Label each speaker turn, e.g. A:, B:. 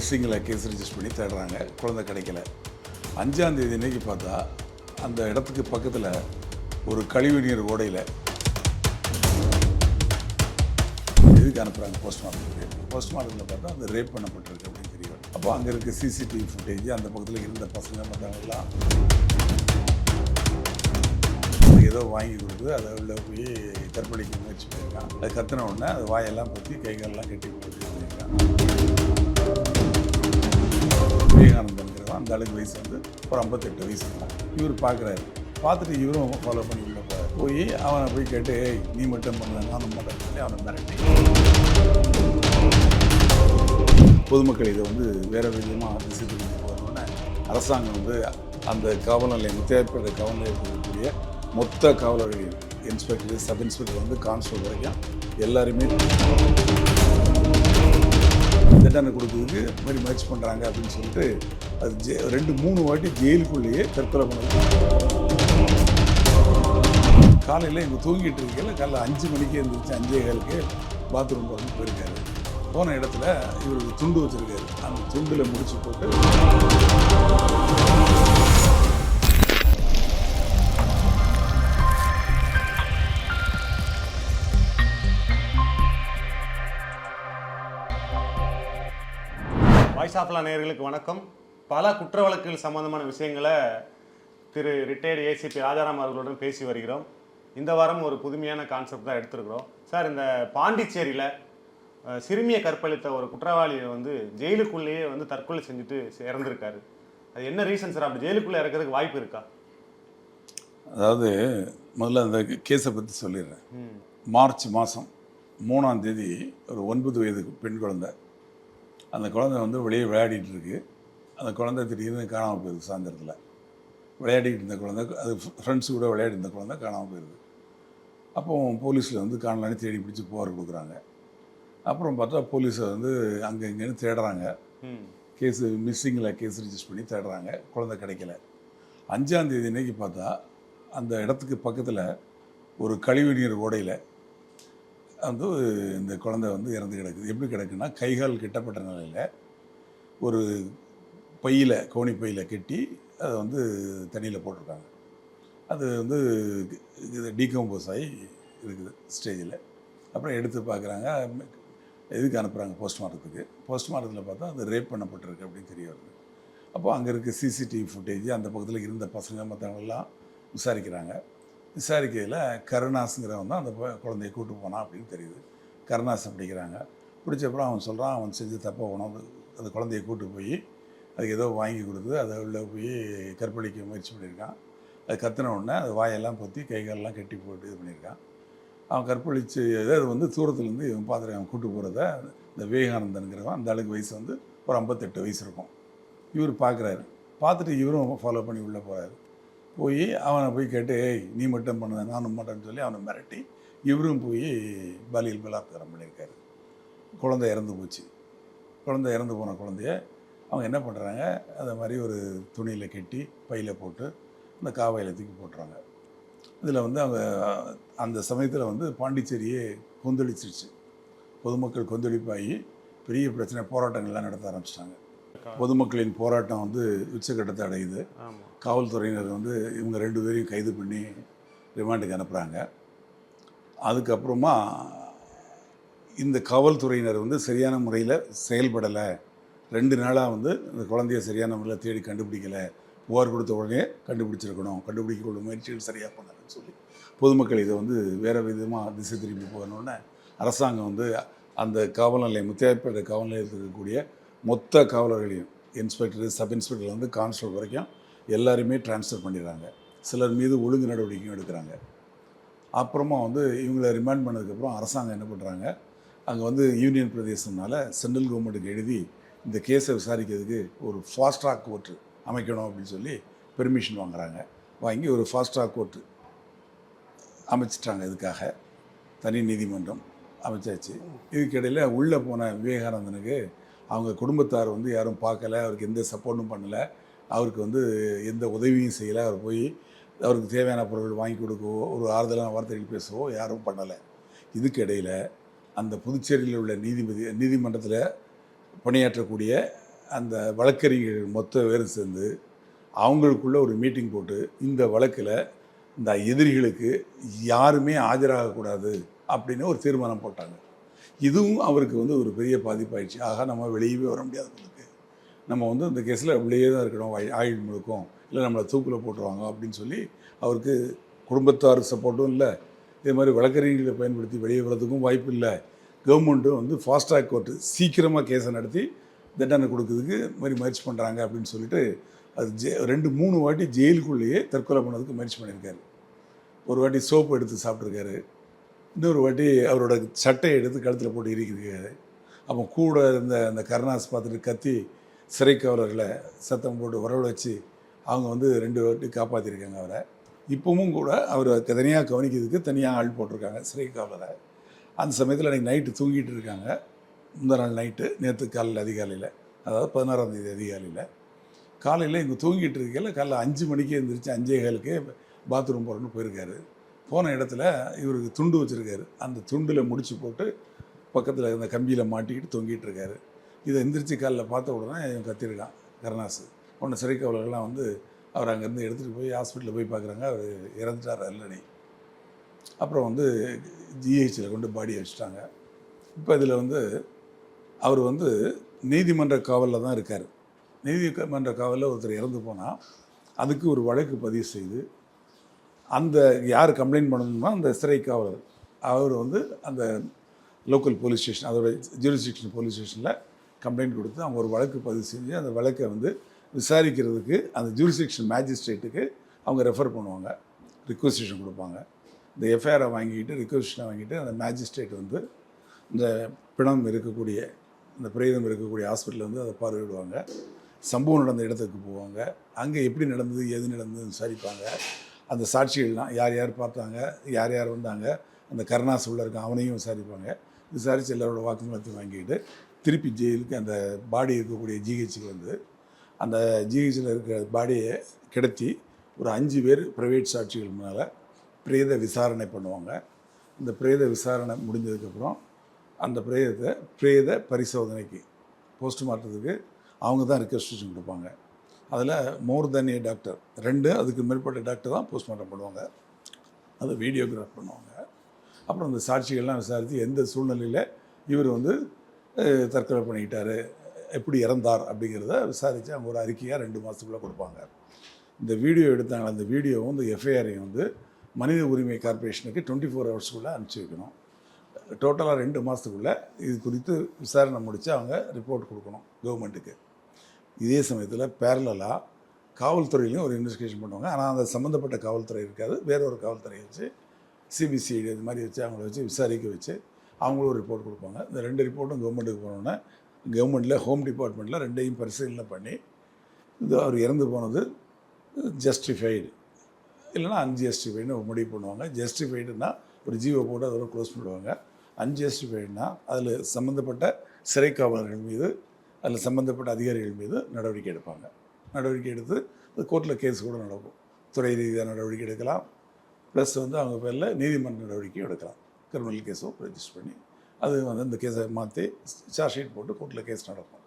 A: மிஸ்ஸிங்கில் case register பண்ணி தேடுறாங்க. குழந்தை கிடைக்கல. அஞ்சாந்தேதி இன்னைக்கு பார்த்தா அந்த இடத்துக்கு பக்கத்தில் ஒரு கழிவு நீர் ஓடையில் இதுக்கு அனுப்புகிறாங்க போஸ்ட்மார்ட்டத்துக்கு போஸ்ட்மார்ட்டத்தில் பார்த்தா அது ரேப் பண்ணப்பட்டிருக்கு அப்படின்னு தெரியும். அப்போ அங்கே இருக்க சிசிடிவி ஃபுட்டேஜ் அந்த பக்கத்தில் இருந்த பசங்க மற்றவங்களாம் ஏதோ வாங்கி கொடுத்து அதை உள்ள போய் கற்பழிக்க முயற்சி பண்ணியிருக்கான் அது கத்தின உடனே அது வாயெல்லாம் பற்றி கைகாலெல்லாம் கட்டி போட்டு அந்த அளவுக்கு வயசு வந்து ஒரு ஐம்பத்தெட்டு வயசு. தான் இவர் பார்க்குறாரு பார்த்துட்டு இவரும் ஃபாலோ பண்ணி உள்ள போகிறார் போய் அவனை போய் கேட்டு "ஏய், நீ மட்டும் பண்ணல நானும் பண்ணுறேன்னு சொல்லி அவனை மிரட்டி. பொதுமக்கள் இதை வந்து வேறு விதமாக திசை திருப்பி அரசாங்கம் வந்து அந்த காவல் நிலையம் தேவைப்படுற காவல் நிலையத்தில் இருக்கக்கூடிய மொத்த காவலர்கள் இன்ஸ்பெக்டர் சப் இன்ஸ்பெக்டர் வந்து கான்ஸ்டபிள் வரைக்கும் எல்லாருமே தண்டனை கொடுக்குறதுக்கு இந்த மாதிரி முயற்சி பண்ணுறாங்க அப்படின்னு சொல்லிட்டு அது ஜெ ரெண்டு மூணு வாட்டி ஜெயிலுக்குள்ளேயே தற்கொலை பண்ணது. காலையில் இங்கே தூங்கிட்டு இருக்கையில் காலைல அஞ்சு மணிக்கு எழுந்திரிச்சு அஞ்சே காலுக்கு பாத்ரூம் போகணும்னு போயிருக்காரு. போன இடத்துல இவருக்கு துண்டு வச்சுருக்காரு. அந்த துண்டில் முடிச்சு போட்டு
B: வாய்ஸ் ஆஃப்லா நேயர்களுக்கு வணக்கம். பல குற்ற வழக்குகள் சம்பந்தமான விஷயங்களை திரு ரிட்டையர்டு ஏசிபி ராஜாராம் அவர்களுடன் பேசி வருகிறோம். இந்த வாரம் ஒரு புதுமையான கான்செப்ட் தான் எடுத்திருக்கிறோம். சார் இந்த பாண்டிச்சேரியில் சிறுமியை கற்பழித்த ஒரு குற்றவாளியை வந்து ஜெயிலுக்குள்ளேயே வந்து தற்கொலை செஞ்சுட்டு இறந்துருக்காரு. அது என்ன ரீசன் சார்? அப்படி ஜெயிலுக்குள்ளே இறக்கிறதுக்கு வாய்ப்பு இருக்கா?
A: அதாவது முதல்ல அந்த கேஸை பற்றி சொல்லிடுறேன். மார்ச் மாதம் மூணாம் தேதி ஒரு ஒன்பது வயது பெண் குழந்தை அந்த குழந்தை வந்து வெளியே விளையாடிட்டு இருக்கு அந்த குழந்தை திடீர்னு காணாமல் போயிருது சாயந்தரத்தில். விளையாடிட்டு இருந்த குழந்தை அது ஃப்ரெண்ட்ஸ் கூட விளையாடி இருந்த குழந்தை காணாமல் போயிருது அப்போ போலீஸில் வந்து காணலான்னு தேடி பிடிச்சி புகார் கொடுக்குறாங்க. அப்புறம் பார்த்தா போலீஸை வந்து அங்கே இங்கேன்னு தேடுறாங்க. கேஸு மிஸ்ஸிங்கில் கேஸ் ரிஜிஸ்டர் பண்ணி தேடுறாங்க. குழந்தை கிடைக்கல. அஞ்சாம் தேதி இன்னைக்கு பார்த்தா அந்த இடத்துக்கு பக்கத்தில் ஒரு கழிவுநீர் ஓடையில் வந்து இந்த குழந்தை வந்து இறந்து கிடக்குது. எப்படி கிடக்குன்னா கைகால் கிட்டப்பட்ட நிலையில் ஒரு பையில் கோணி பையில் கட்டி அதை வந்து தண்ணியில் போட்டிருக்காங்க. அது வந்து இது டீகம்போஸ் ஆகி இருக்குது ஸ்டேஜில். அப்புறம் எடுத்து பார்க்குறாங்க இதுக்கு அனுப்புகிறாங்க போஸ்ட்மார்ட்டத்துக்கு. போஸ்ட்மார்ட்டத்தில் பார்த்தா அது ரேப் பண்ணப்பட்டிருக்கு அப்படின்னு தெரிய வருது. அப்போ அங்கே இருக்க சிசிடிவி ஃபுட்டேஜ் அந்த பக்கத்தில் இருந்த பசங்க மற்றவங்கெல்லாம் விசாரிக்கிறாங்க. விசாரிக்கையில் கருணாஸுங்கிறவன் தான் அந்த குழந்தைய கூட்டு போனான் அப்படின்னு தெரியுது. கருணாஸ் பிடிக்கிறாங்க பிடிச்சப்பறம் அவன் சொல்கிறான் அவன் செஞ்சு தப்பாக உணவு அந்த குழந்தைய கூட்டு போய் அதுக்கு ஏதோ வாங்கி கொடுத்து அதை உள்ளே போய் கற்பழிக்க முயற்சி பண்ணியிருக்கான். அது கத்தின உடனே அது வாயெல்லாம் பொத்தி கை காலெல்லாம் கட்டி போட்டு இது பண்ணியிருக்கான். அவன் கற்பழித்து ஏதாவது வந்து தூரத்துலேருந்து இவன் பார்த்துட்டு அவன் கூட்டு போகிறத இந்த விவேகானந்தனுங்கிறவன் அந்த அளவுக்கு வயசு வந்து ஒரு ஐம்பத்தெட்டு வயசு இருக்கும். இவர் பார்க்குறாரு. பார்த்துட்டு இவரும் ஃபாலோ பண்ணி உள்ளே போகிறாரு போய் அவனை போய் கேட்டு ஏய் நீ மட்டும் பண்ண நானும் மாட்டேன்னு சொல்லி அவனை மிரட்டி இவரும் போய் பாலியல் பலாத்காரம் பண்ணியிருக்காரு. குழந்தை இறந்து போச்சு. குழந்தை இறந்து போன குழந்தைய அவங்க என்ன பண்ணுறாங்க அதை மாதிரி ஒரு துணியில் கட்டி பையில் போட்டு அந்த காவாயில் தூக்கி போட்டுறாங்க. இதில் வந்து அவங்க அந்த சமயத்தில் வந்து பாண்டிச்சேரியே கொந்தளிச்சிருச்சு. பொதுமக்கள் கொந்தளிப்பாகி பெரிய பிரச்சனை போராட்டங்கள்லாம் நடத்த ஆரம்பிச்சிட்டாங்க. பொதுமக்களின் போராட்டம் வந்து உச்சக்கட்டத்தை அடையுது. காவல்துறையினர் வந்து இவங்க ரெண்டு பேரையும் கைது பண்ணி ரிமாண்டுக்கு அனுப்புகிறாங்க அதுக்கப்புறமா இந்த காவல்துறையினர் வந்து சரியான முறையில் செயல்படலை. ரெண்டு நாளாக வந்து இந்த குழந்தைய சரியான முறையில் தேடி கண்டுபிடிக்கலை. புகார் கொடுத்த உடனே கண்டுபிடிச்சிருக்கணும். கண்டுபிடிக்கக்கூடிய முயற்சிகள் சரியாக பண்ணலன்னு சொல்லி பொதுமக்கள் இதை வந்து வேறு விதமாக திசை திரும்பி போகணுன்னு அரசாங்கம் வந்து அந்த காவல் நிலையம் முத்தியாப்பேட்டை காவல் நிலையத்தில் இருக்கக்கூடிய மொத்த காவலர்களையும் இன்ஸ்பெக்டர் சப் இன்ஸ்பெக்டர்லேருந்து வந்து கான்ஸ்டபிள் வரைக்கும் எல்லாருமே ட்ரான்ஸ்ஃபர் பண்ணிடுறாங்க. சிலர் மீது ஒழுங்கு நடவடிக்கையும் எடுக்கிறாங்க. அப்புறமா வந்து இவங்களை ரிமாண்ட் பண்ணதுக்கப்புறம் அரசாங்கம் என்ன பண்ணுறாங்க அங்கே வந்து யூனியன் பிரதேசம்னால சென்ட்ரல் கவர்மெண்ட்டுக்கு எழுதி இந்த கேஸை விசாரிக்கிறதுக்கு ஒரு ஃபாஸ்ட் ட்ராக் கோர்ட்டு அமைக்கணும் அப்படின்னு சொல்லி பெர்மிஷன் வாங்குறாங்க. வாங்கி ஒரு ஃபாஸ்ட் ட்ராக் கோர்ட்டு அமைச்சிட்டாங்க இதுக்காக. தனி நீதிமன்றம் அமைச்சாச்சு. இதுக்கிடையில் உள்ளே போன விவேகானந்தனுக்கு அவங்க குடும்பத்தார் வந்து யாரும் பார்க்கல அவருக்கு எந்த சப்போர்ட்டும் பண்ணலை. அவருக்கு வந்து எந்த உதவியும் செய்யலை. அவர் போய் அவருக்கு தேவையான பொருட்கள் வாங்கி கொடுக்கவோ ஒரு ஆறுதலான வார்த்தைகள் பேசவோ யாரும் பண்ணலை. இதுக்கு இடையில் அந்த புதுச்சேரியில் உள்ள நீதிபதி நீதிமன்றத்தில் பணியாற்றக்கூடிய அந்த வழக்கறிஞர்கள் மொத்த பேரும் சேர்ந்து அவங்களுக்குள்ள ஒரு மீட்டிங் போட்டு இந்த வழக்கில் இந்த எதிரிகளுக்கு யாருமே ஆஜராகக்கூடாது அப்படின்னு ஒரு தீர்மானம் போட்டாங்க. இதுவும் அவருக்கு வந்து ஒரு பெரிய பாதிப்பாயிடுச்சு. ஆகா நம்ம வெளியவே வர முடியாது உங்களுக்கு நம்ம வந்து இந்த கேஸில் அப்படியே தான் இருக்கணும். ஆயுள் முழுக்கும். இல்லை நம்மளை தூக்கில் போட்டுருவாங்க அப்படின்னு சொல்லி அவருக்கு குடும்பத்தார் சப்போர்ட்டும் இல்லை. இதே மாதிரி வழக்கறிஞர்களை பயன்படுத்தி வெளியே வர்றதுக்கும் வாய்ப்பு இல்லை. கவர்மெண்ட்டும் வந்து ஃபாஸ்ட் ட்ராக் கோர்ட்டு சீக்கிரமாக கேஸை நடத்தி தண்டனை கொடுக்கறதுக்கு மாதிரி முயற்சி பண்ணுறாங்க அப்படின்னு சொல்லிட்டு அது ஜெ ரெண்டு மூணு வாட்டி ஜெயிலுக்குள்ளேயே தற்கொலை பண்ணதுக்கு முயற்சி பண்ணியிருக்காரு. ஒரு வாட்டி சோப்பு எடுத்து சாப்பிட்ருக்காரு இன்னொரு வாட்டி அவரோட சட்டையை எடுத்து கழுத்தில் போட்டு இருக்கிறாரு அப்போ கூட இருந்த அந்த கருணாஸ் பார்த்துட்டு கத்தி சிறை சத்தம் போட்டு வரவழைச்சு அவங்க வந்து ரெண்டு வாட்டி காப்பாற்றிருக்காங்க அவரை. இப்போவும் கூட அவர் தனியாக கவனிக்கிறதுக்கு தனியாக ஆள் போட்டிருக்காங்க சிறை காவலரை. அந்த சமயத்தில் அன்றைக்கி நைட்டு தூங்கிட்டு இருக்காங்க. முந்த நாள் நைட்டு நேற்று காலையில் அதிகாலையில் அதாவது பதினாறாம் தேதி அதிகாலையில். காலையில் இங்கே தூங்கிட்டு இருக்கையில் காலைல அஞ்சு மணிக்கு எழுந்திரிச்சு அஞ்சே காலுக்கே பாத்ரூம் போகிறோன்னு போயிருக்காரு. போன இடத்துல இவருக்கு துண்டு வச்சுருக்காரு. அந்த துண்டில் முடிச்சு போட்டு பக்கத்தில் இருந்த கம்பியில் மாட்டிக்கிட்டு தொங்கிட்டு இருக்காரு. இதை எந்திரிச்சு காலில் பார்த்த உடனே இவன் கத்திருக்கான் கருணாசு. உடனே சிறை காவலர்கள்லாம் வந்து அவர் அங்கேருந்து எடுத்துகிட்டு போய் ஹாஸ்பிட்டலில் போய் பார்க்குறாங்க அவர் இறந்துட்டார் அல்லடி அப்புறம் வந்து ஜிஹெச்சில் கொண்டு பாடியை வச்சுட்டாங்க. இப்போ இதில் வந்து அவர் வந்து நீதிமன்ற காவலில் தான் இருக்கார். நீதிமன்ற காவலில் ஒருத்தர் இறந்து போனால் அதுக்கு ஒரு வழக்கு பதிவு செய்து அந்த யார் கம்ப்ளைண்ட் பண்ணணும்னா அந்த சிறை காவலர் அவர் வந்து அந்த லோக்கல் போலீஸ் ஸ்டேஷன் அதோட ஜூரிஸ்டிக்ஷன் போலீஸ் ஸ்டேஷனில் கம்ப்ளைண்ட் கொடுத்து அவங்க ஒரு வழக்கு பதிவு செஞ்சு அந்த வழக்கை வந்து விசாரிக்கிறதுக்கு அந்த ஜூரிஸ்டிக்ஷன் மேஜிஸ்ட்ரேட்டுக்கு அவங்க ரெஃபர் பண்ணுவாங்க. ரிக்வஸ்டேஷன் கொடுப்பாங்க. இந்த எஃப்ஐஆரை வாங்கிட்டு ரிக்வஸ்டேஷனை வாங்கிட்டு அந்த மேஜிஸ்ட்ரேட் வந்து இந்த பிணம் இருக்கக்கூடிய இந்த பிரேதம் இருக்கக்கூடிய ஹாஸ்பிட்டலில் வந்து அதை பார்வையிடுவாங்க. சம்பவம் நடந்த இடத்துக்கு போவாங்க. அங்கே எப்படி நடந்தது எது நடந்ததுன்னு விசாரிப்பாங்க. அந்த சாட்சிகள்லாம் யார் யார் பார்த்தாங்க யார் யார் வந்தாங்க அந்த கருணாஸ் உள்ள இருக்க அவனையும் விசாரிப்பாங்க. விசாரித்து எல்லாரோட வாக்குமூலத்தையும் வாங்கிட்டு திருப்பி ஜெயிலுக்கு அந்த பாடி இருக்கக்கூடிய ஜிஹெச்சுக்கு வந்து அந்த ஜிஹெச்சில் இருக்கிற பாடியை கிடத்தி ஒரு அஞ்சு பேர் ப்ரைவேட் சாட்சிகள் முன்னால் பிரேத விசாரணை பண்ணுவாங்க. இந்த பிரேத விசாரணை முடிஞ்சதுக்கப்புறம் அந்த பிரேதத்தை பிரேத பரிசோதனைக்கு போஸ்ட்மார்ட்டத்துக்கு அவங்க தான் ரிக்வஸ்டேஷன் கொடுப்பாங்க. அதில் மோர் தென் ஏ டாக்டர். ரெண்டு அதுக்கு மேற்பட்ட டாக்டர் தான் போஸ்ட்மார்ட்டம் பண்ணுவாங்க. அதை வீடியோகிராஃப் பண்ணுவாங்க. அப்புறம் அந்த சாட்சிகள்லாம் விசாரித்து எந்த சூழ்நிலையில் இவர் வந்து தற்கொலை பண்ணிக்கிட்டார் எப்படி இறந்தார் அப்படிங்கிறத விசாரித்து அவங்க ஒரு அறிக்கையாக ரெண்டு மாதத்துக்குள்ளே கொடுப்பாங்க. இந்த வீடியோ எடுத்தாங்க. அந்த வீடியோவும் இந்த எஃப்ஐஆரையும் வந்து மனித உரிமை கார்ப்பரேஷனுக்கு டுவெண்ட்டி ஃபோர் ஹவர்ஸ்க்குள்ளே அனுப்பிச்சி வைக்கணும். டோட்டலாக ரெண்டு மாதத்துக்குள்ளே இது குறித்து விசாரணை முடித்து அவங்க ரிப்போர்ட் கொடுக்கணும் கவர்மெண்ட்டுக்கு இதே சமயத்தில் பேரலாக காவல்துறையிலையும் ஒரு இன்வெஸ்டிகேஷன் பண்ணுவாங்க. ஆனால் அந்த சம்மந்தப்பட்ட காவல்துறை இருக்காது. வேற ஒரு காவல்துறையை வச்சு சிபிசிஐடி இது மாதிரி வச்சு அவங்கள வச்சு விசாரிக்க வச்சு அவங்களும் ஒரு ரிப்போர்ட் கொடுப்பாங்க. இந்த ரெண்டு ரிப்போர்ட்டும் கவர்மெண்ட்டுக்கு போனோன்னே கவர்மெண்ட்டில் ஹோம் டிபார்ட்மெண்ட்டில் ரெண்டையும் பரிசீலனை பண்ணி இது அவர் இறந்து போனது ஜஸ்டிஃபைடு இல்லைனா அன்ஜஸ்டிஃபைடுன்னு ஒரு முடிவு பண்ணுவாங்க. ஜஸ்டிஃபைடுனா ஒரு ஜீவோ போட்டு அதோட க்ளோஸ் பண்ணுவாங்க அன்ஜஸ்டிஃபைடுனா அதில் சம்மந்தப்பட்ட சிறை காவலர்கள் மீது அதில் சம்மந்தப்பட்ட அதிகாரிகள் மீது நடவடிக்கை எடுப்பாங்க. நடவடிக்கை எடுத்து கோர்ட்டில் கேஸ் கூட நடக்கும். துறை ரீதியாக நடவடிக்கை எடுக்கலாம். ப்ளஸ் வந்து அவங்க பேரில் நீதிமன்ற நடவடிக்கையும் எடுக்கலாம். கிரிமினல் கேஸும் ரெஜிஸ்டர் பண்ணி அது வந்து இந்த கேஸை மாற்றி சார்ஜ் ஷீட் போட்டு கோர்ட்டில் கேஸ் நடக்கும்.